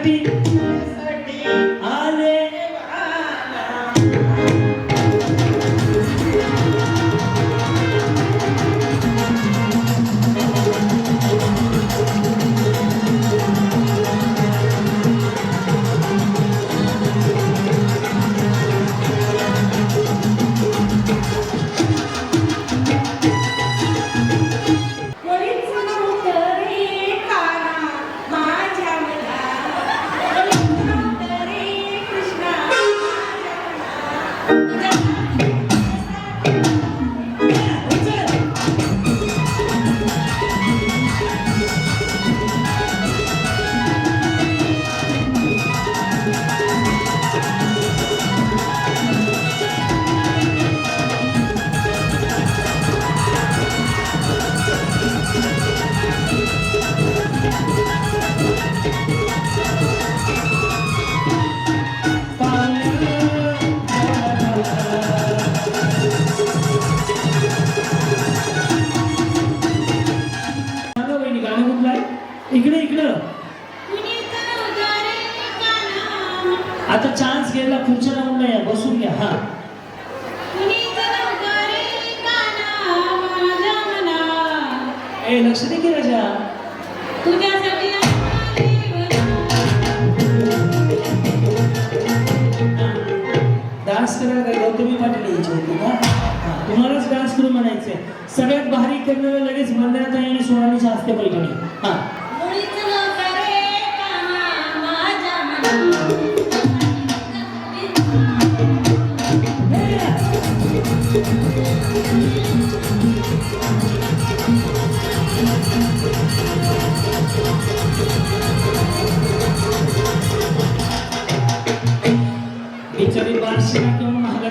तुझ्यासाठी करायला काय गौतमी पाटील यायची होती का हा, तुम्हालाच डान्स करून म्हणायचंय सगळ्यात भारी करणारं लगेच वंदनात आणि सोनालीच्या हस्ते पैठणी हा मुलीच नव्हतं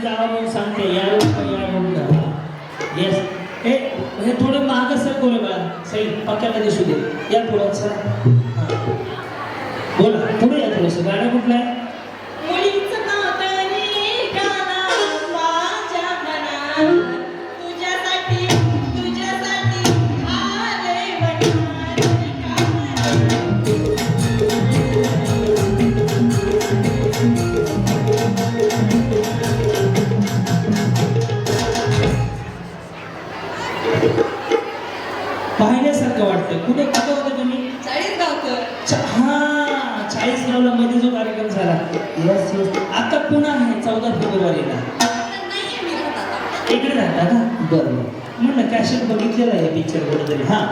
रे जावा म्हणून सांगते या या येस हे हे थोडं महाग सर बोल साईड सही पक्क्याला दिसू दे या पुढं सर बोला पुढे या थोडंसं. गाणं कुठलं पाहण्यासारखं वाटतंय कुठे कुठे होते तुम्ही? चाळीस हा चाळीस गावला मध्ये जो कार्यक्रम झाला. यस यस आता पुन्हा आहे चौदा फेब्रुवारीला. इकडे राहता का? बरं. बरं म्हणलं कॅशेट बघितलेलं आहे पिक्चर कुठेतरी. हा.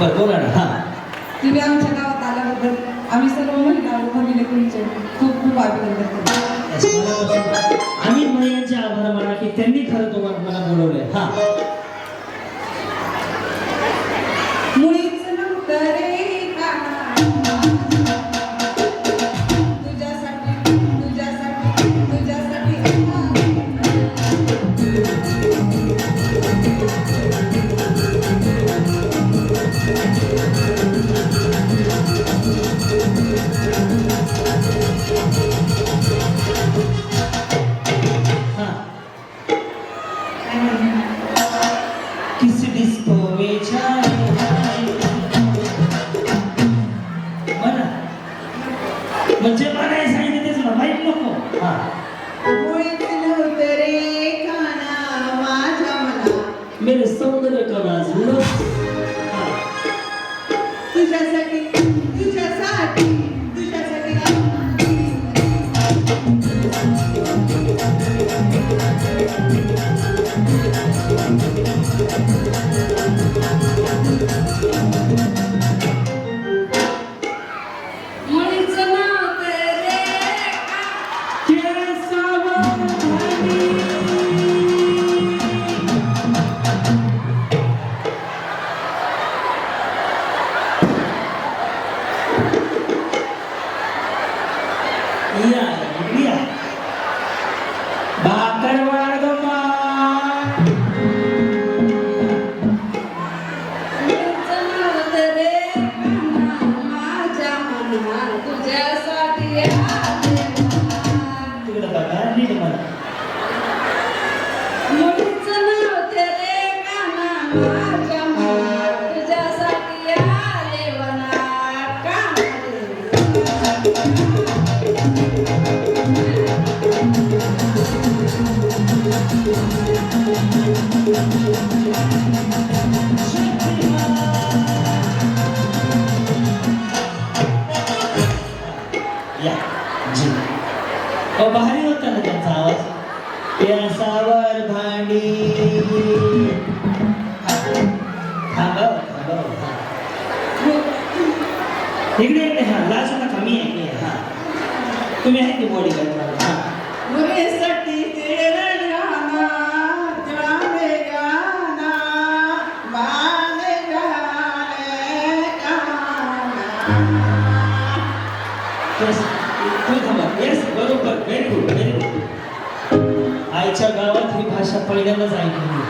बरं बोला ना. हा. तुम्ही आमच्या गावात आल्याबद्दल आम्ही सर्व महिला भगिनी तुमचे खूप खूप अभिनंदन करतो. आम्ही महिलांचे आभार माना की त्यांनी खरं तुम्हाला मला बोलवलंय. हा. हो भारी होता ना त्यांचा आवाज. या सावर भांडी. इकडे इकडे हा लाज नका मी आहे हा. तुम्ही आहे की बॉडी करणार हा. गुरुसाठी बरोबर. व्हेरी आईच्या गावात ही भाषा पहिल्यांदाच ऐकली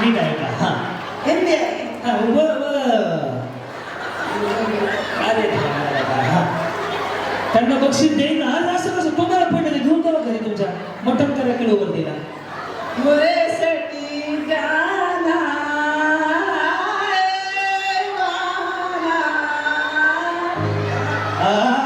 नीट ऐका हां. हिंदी हां अरे त्यांना बक्षीस देईन. ना असं कसं? तुम्हाला पडले घेऊन जावा घरी तुमच्या मटन करा किलोवर दिला मुरेसाठी गाना वाला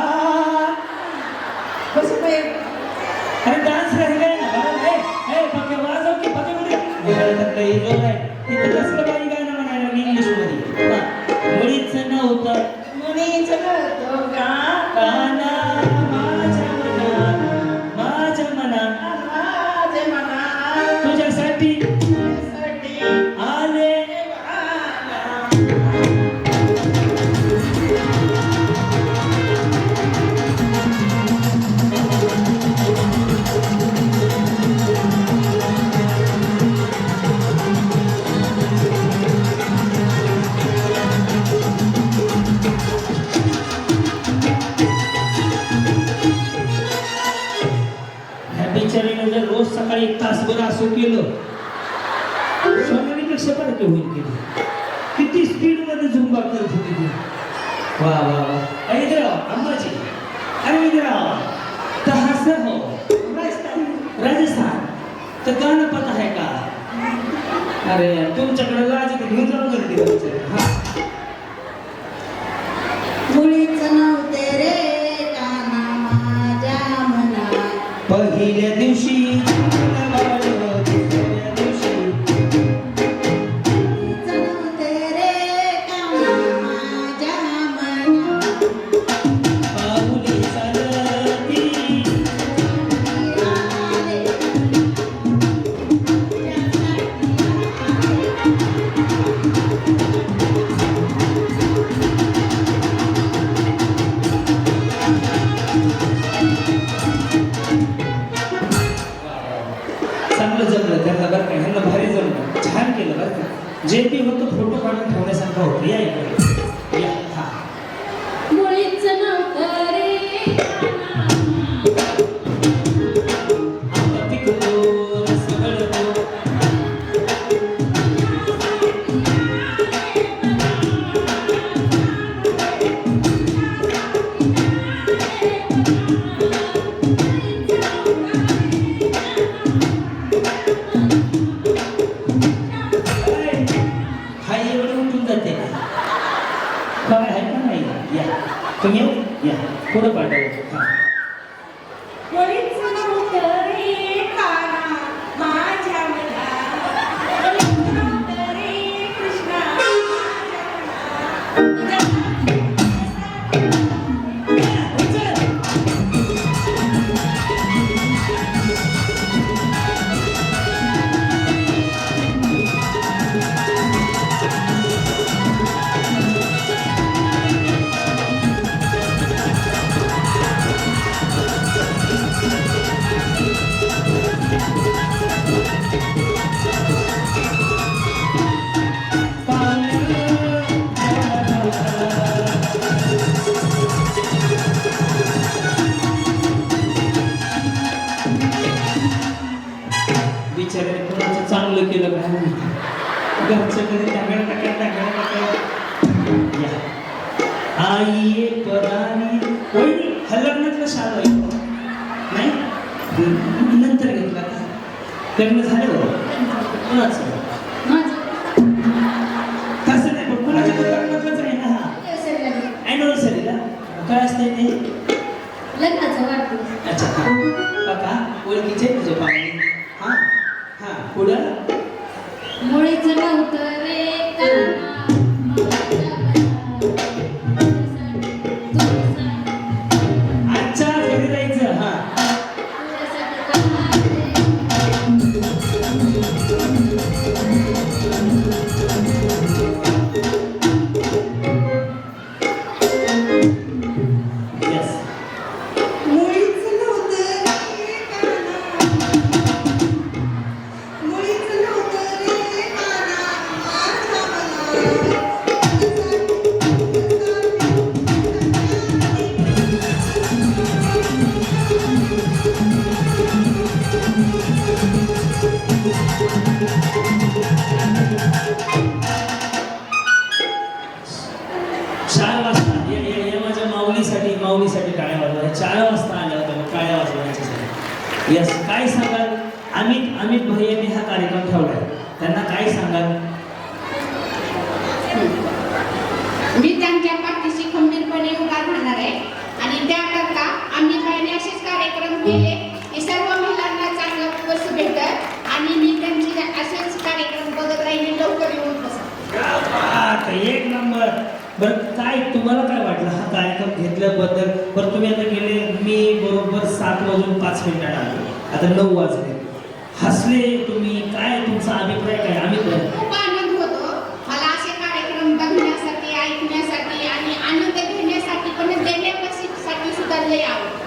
किधर हो राजस्थान. तर गाणं पत आहे का? अरे तुमच्याकडे लाज घेऊन जाऊ जर हा. मौलीसाठी टाळ्या वाजवा. चार वाजता आल्या होत्या टाळ्या वाजवायच्यासाठी यस काय सांगाल? अमित अमित भाई यांनी हा कार्यक्रम ठेवला त्यांना काय सांगाल? मी त्यांच्या पाठीशी खंबीरपणे उभा राहणार आहे. आणि त्याकरता आम्ही भाईने असेच कार्यक्रम केले. की सर्व महिलांना चांगलं बस भेटत आणि मी त्यांचे असेच कार्यक्रम बघत राहिले. लवकर येऊन बसा. एक नंबर. बरं काय तुम्हाला काय वाटलं? हा कार्यक्रम घेतल्याबद्दल बरं तुम्ही आता गेले मी बरोबर सात वाजून पाच मिनिटात आलो. आता नऊ वाजले. हसले तुम्ही? काय तुमचा अभिप्राय काय? अभिप्राय खूप आनंद होतो मला असे कार्यक्रम बघण्यासाठी ऐकण्यासाठी आणि आनंद घेण्यासाठी पण देण्यासाठी सुद्धा लय आवड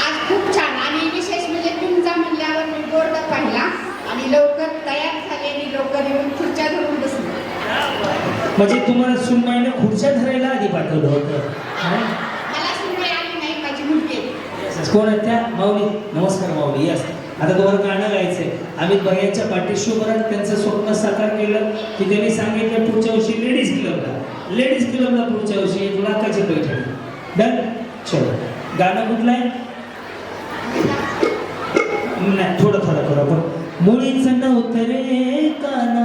आज खूप छान आणि विशेष म्हणजे तुमचा म्हणल्यावर मी बोर्ड पाहिला आणि लवकर तयार झाले आणि लवकर येऊन खुर्च्या धरून बसले म्हणजे तुम्हाला सुनबाईने खुर्च्या धरायला आधी पाठवलं होतं. कोण आहेत त्या? माऊली. नमस्कार माऊली. यस आता तुम्हाला गाणं गायचंय. अमित भैयांच्या पाठीशी त्यांचं स्वप्न साकार केलं की त्यांनी सांगितलं पुढच्या वर्षी लेडीज क्लबला लेडीज क्लबला पुढच्या वर्षी एक लाखाची पैठणी. डन चलो. गाणं कुठलं आहे नाही थोडं थोडं करू आपण मुळीच नव्हतं रे काना.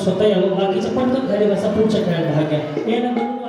स्वतः यावं बाकीचे पडतात घरी बसा पुढच्या खेळात भाग घ्या या नंबर